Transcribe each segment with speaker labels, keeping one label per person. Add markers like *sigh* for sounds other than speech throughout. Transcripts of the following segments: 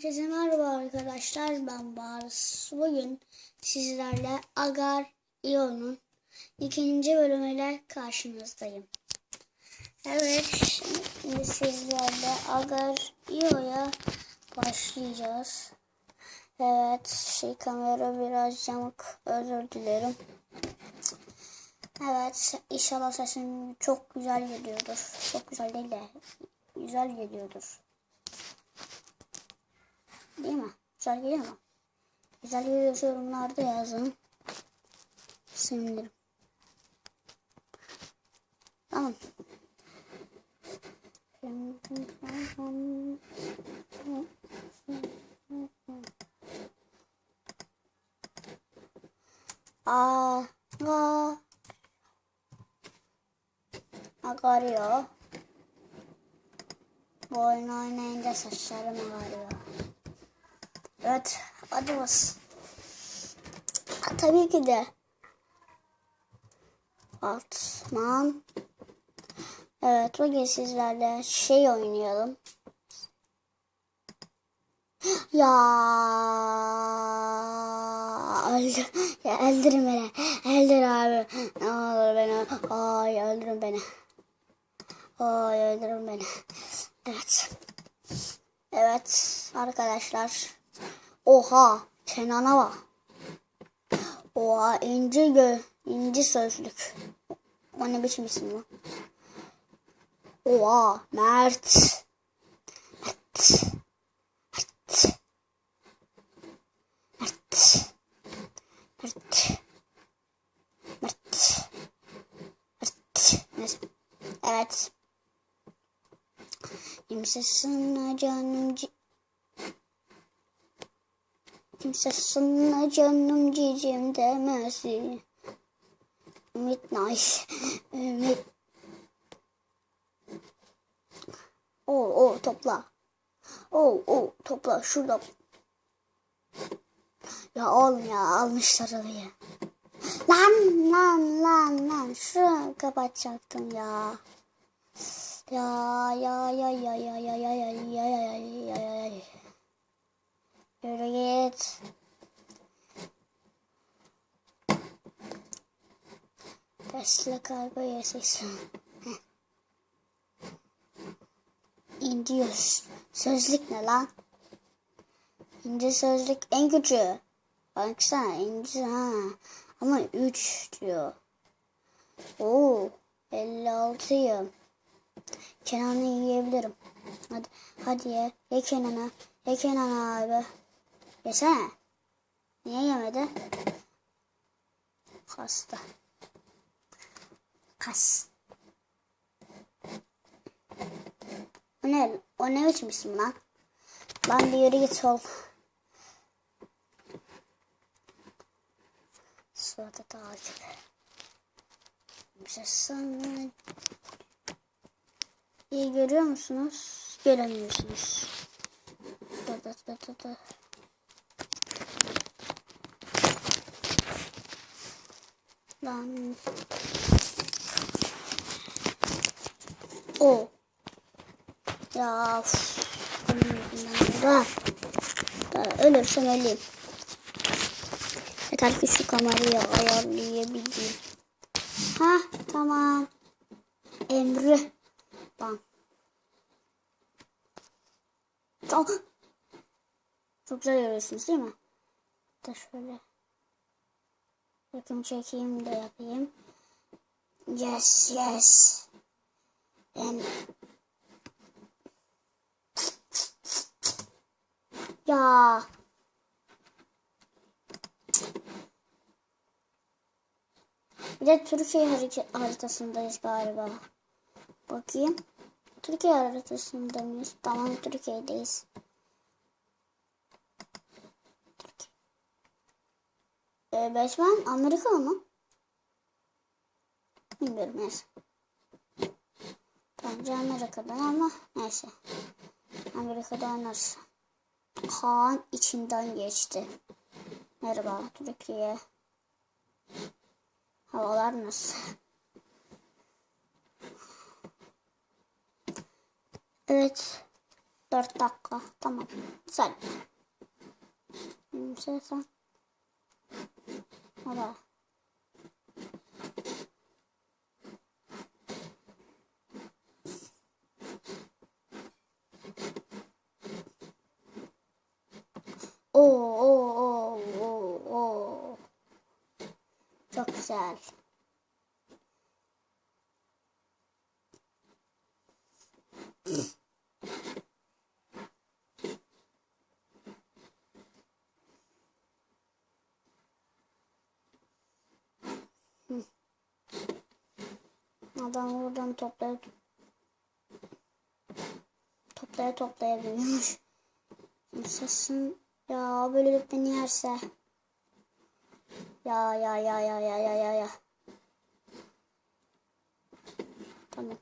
Speaker 1: Herkese merhaba arkadaşlar ben Barış. Bugün sizlerle Agar İO'nun ikinci bölümüyle karşınızdayım. Evet şimdi sizlerle Agar İO'ya başlayacağız. Evet şey kamera biraz yamuk özür dilerim. Evet inşallah sesim çok güzel geliyordur. Çok güzel değil de güzel geliyordur. Değil mi? Güzel geliyor mu? Güzel geliyorsa yorumlarda yazın. Sevinirim. Tamam. Aga Agarıyor. Bu oyunu oynayınca saçlarım ağrıyor. Evet. Hadi bas. Tabii ki de. Altman. Evet bugün sizlerle şey oynayalım. Ya, öldür, ya öldürün beni, öldür abi, ne olur beni, ay öldürün beni, ay öldürün beni. Evet, evet arkadaşlar, oha Kenan'a bak, oha inci gö, inci sözlük, o ne biçim isim lan? Oha Mert, Mert. Mert. Mert. Mert. Mert. Neyse. Evet. Kimse sana canım. Kimse sana canım cicim demesin. Midnight. Ümit. Oo, oo topla. Oo, oo topla şurada. Ya oğlum ya almışlar orayı. Lan lan lan lan şu kapatacaktım ya. Ya ya ya ya ya ya ya ya ya ya ya ya ya Yürü git. Tesla kargo yasası. İndiyoruz. Sözlük ne lan? İnce sözlük en küçüğü. Baksana ince ha. Ama 3 diyor. Oo 56'yım. Kenan'ı yiyebilirim. Hadi, hadi ye. Ye Kenan'ı. Ye Kenan abi. Yesene. Niye yemedi? Hasta. Kas. O ne? O ne biçim lan? Lan bir yürü git ol. Suat'a takip. Bir sana... İyi görüyor musunuz? Göremiyorsunuz. Da da da da Lan. O. Ya. Da. Da ölürsem öleyim. Yeter ki şu kamerayı ayarlayabileyim. Ha tamam. Emre. Tamam. Tamam. Çok güzel görüyorsunuz değil mi? Da şöyle. Yakın çekeyim de yapayım. Yes yes. Ben Ya. Bir de Türkiye haritasındayız galiba. Bakayım. Türkiye haritasında mıyız? Tamam Türkiye'deyiz. Ee, Batman Amerika mı? Bilmiyorum neyse. Bence Amerika'dan ama neyse. Amerika'da oynarsa. Kaan içinden geçti. Merhaba Türkiye. Havalar nasıl? Evet. 4 dakika. Tamam. Güzel. Benim sen. Oo, oo, oo, oo, oo. Çok güzel. Adam buradan toplaya toplaya toplaya büyümüş. Sesin ya böyle beni yerse. Ya ya ya ya ya ya ya ya. Tamam.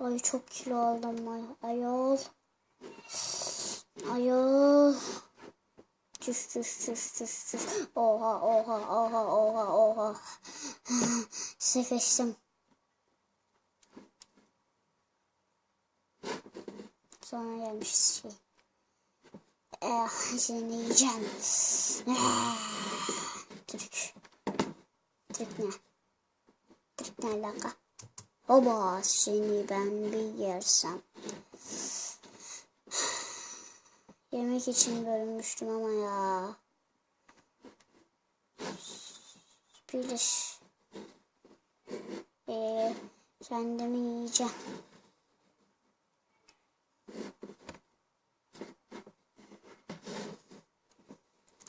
Speaker 1: Ay çok kilo aldım ay. Ayol. Ayol. Çüş çüş çüş çüş çüş. Oha oha oha oha oha. Sıkıştım. Sonra gelmiş şey. Eh, seni yiyeceğim. Ah, Türk. Türk ne? Türk ne alaka? Oba seni ben bir yersem. Yemek için bölünmüştüm ama ya. Bilir. Ee, kendimi yiyeceğim.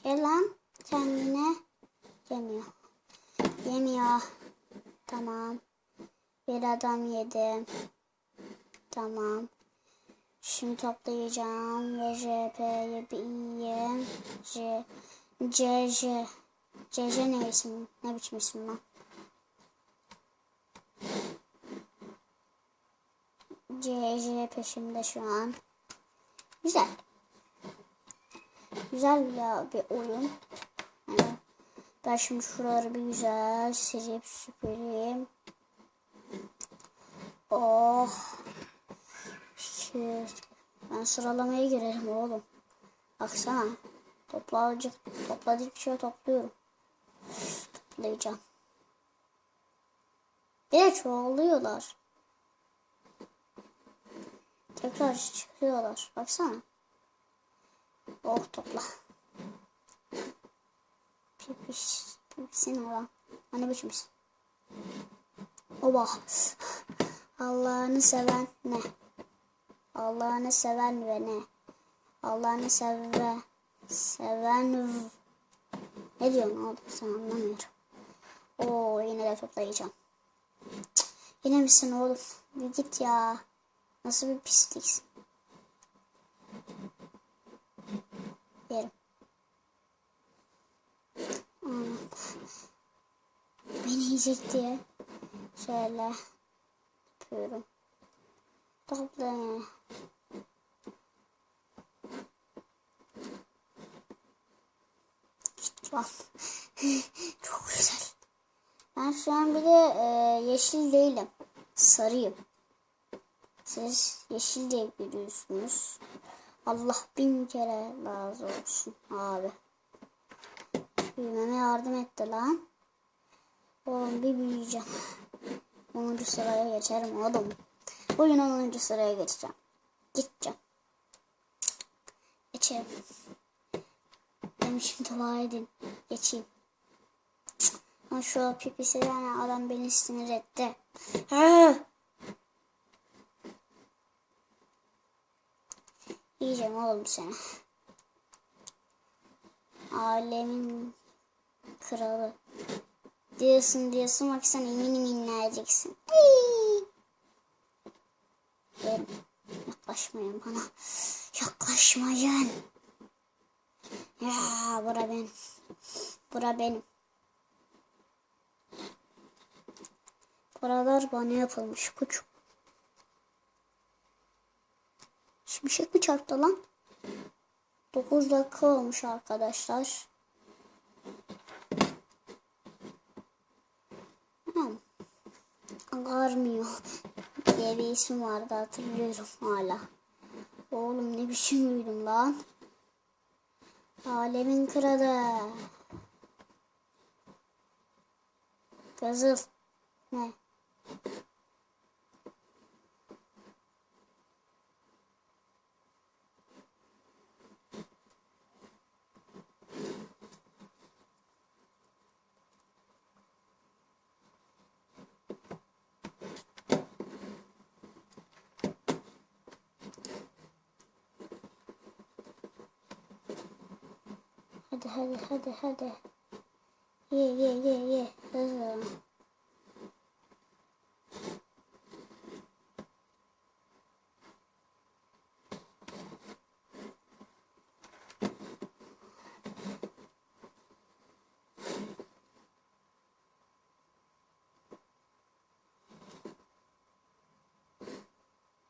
Speaker 1: Gel lan kendine yemiyor. Yemiyor. Tamam. Bir adam yedim. Tamam. Şimdi toplayacağım ve JP'yi bir yiyeyim. C, C, J. C, J ne isim? Ne biçim isim lan? C, J peşimde şu an. Güzel. Güzel ya bir oyun. Ben şimdi şuraları bir güzel silip süpüreyim. Oh. Shit. Ben sıralamaya girerim oğlum. Baksana. Toplayıcı, topladıkça topluyorum. Toplayacağım. Bir de çoğalıyorlar. Tekrar çıkıyorlar. Baksana. Oh topla. Pipiş. Pipisin olan. Hani biçimiz. Oba. Allah'ını seven ne? Allah'ını seven ve ne? Allah'ını seve, seven ne diyorsun oğlum sen anlamıyorum. Oo yine de toplayacağım. Cık, yine misin oğlum? Bir git ya. Nasıl bir pisliksin? Yerim. Anam. Beni yiyecek diye şöyle yapıyorum. Topla Lan. *laughs* Çok güzel. Ben şu an bir de e, yeşil değilim. Sarıyım. Siz yeşil diye biliyorsunuz. Allah bin kere razı olsun abi. Büyümeme yardım etti lan. Oğlum bir büyüyeceğim. 10. sıraya geçerim oğlum. Bugün 10. sıraya geçeceğim. Gideceğim. Geçerim. Benim için dua edin. Geçeyim. Ama şu pipisi yani adam beni sinir etti. Ha! Yiyeceğim oğlum seni. Alemin kralı. Diyorsun diyorsun bak sen inleyeceksin. Yerim. Yaklaşmayın bana. Yaklaşmayın. Ya bura benim. Bura benim. Buralar bana yapılmış küçük. Şimşek mi çarptı lan? 9 dakika olmuş arkadaşlar. Hmm. Ağarmıyor. diye bir isim vardı hatırlıyorum hala. Oğlum ne biçim uyudum lan. Alemin kralı. Kızıl. Ne? Hadi hadi hadi hadi. Ye ye ye ye. Hızlı.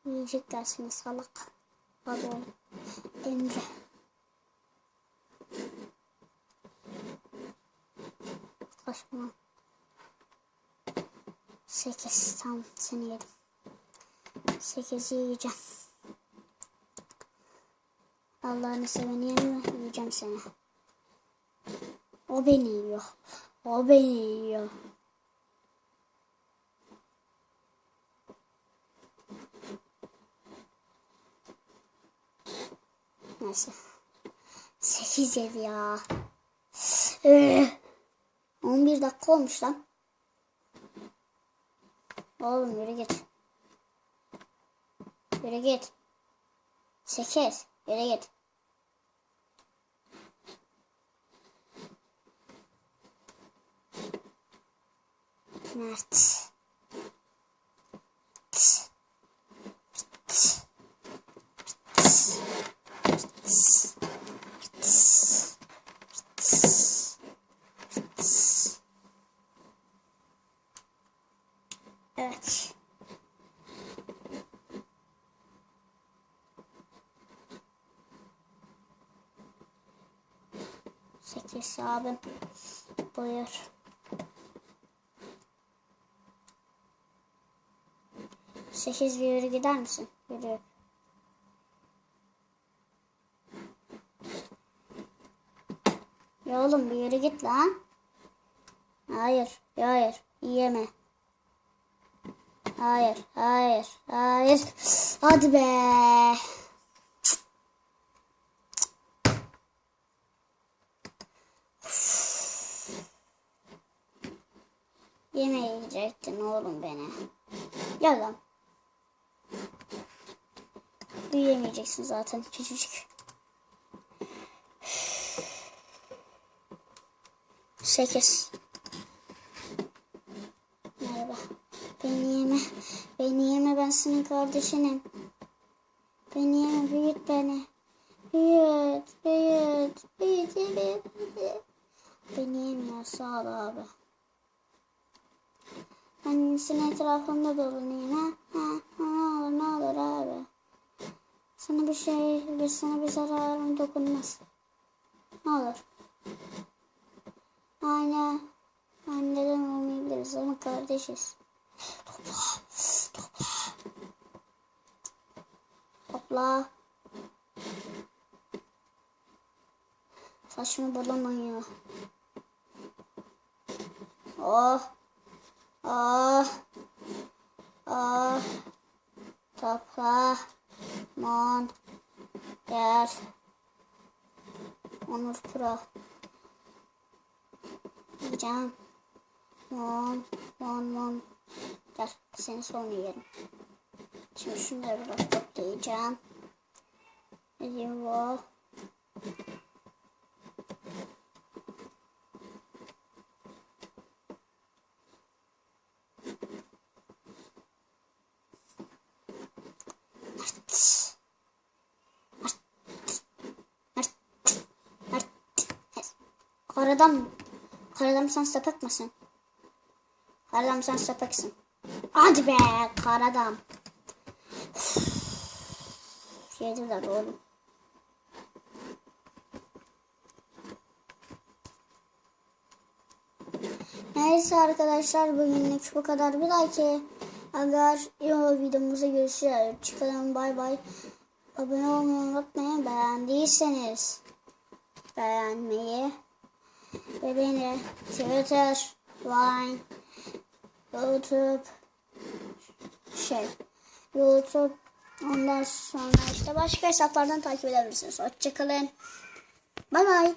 Speaker 1: Yiyecekler seni salak. Hadi oğlum. Kaçma. Sekiz. Tamam seni yedim. Sekizi yiyeceğim. Allah'ını seveni yeme yiyeceğim seni. O beni yiyor. O beni yiyor. Neyse. Sekiz yedi ya. Üh. 11 dakika olmuş lan. Oğlum yürü git. Yürü git. 8. Yürü git. Mert. Evet. Sekiz abim. Buyur. Sekiz bir yürü gider misin? Yürü. Ya oğlum bir yürü git lan. Hayır, hayır, yeme. Hayır, hayır, hayır. Hadi be. Yemeği yiyecektin oğlum beni. Gel lan. Büyüyemeyeceksin zaten küçücük. Sekiz. Merhaba. Beni yeme. Beni yeme ben senin kardeşinim. Beni yeme büyüt beni. Büyüt. Büyüt. Büyüt. büyüt. Beni yemiyor sağ ol abi. Ben senin etrafında dolanayım ha. Ha, ha ne olur ne olur abi. Sana bir şey, bir sana bir zararım dokunmaz. Ne olur. Aynen. Anneden olmayabiliriz ama kardeşiz. Topla. Topla. Topla. Saçma balon ya. Oh. Ah. Ah. Topla. Mon. Gel. Onur Pro. Yiyeceğim. Mon. Mon. Mon. Gel. Seni sonra yerim. Şimdi şunları biraz toplayacağım. Ne Karadan Karadan sen sapık mısın? Karadan sen sapıksın. Hadi be karadan. Yediler oğlum. Neyse arkadaşlar bugünlük bu kadar. Bir dahaki Agar o videomuzda görüşürüz. Çıkalım bay bay. Abone olmayı unutmayın. Beğendiyseniz beğenmeyi ve beni Twitter, Vine, YouTube şey YouTube ondan sonra işte başka hesaplardan takip edebilirsiniz. Hoşçakalın. Bay bay.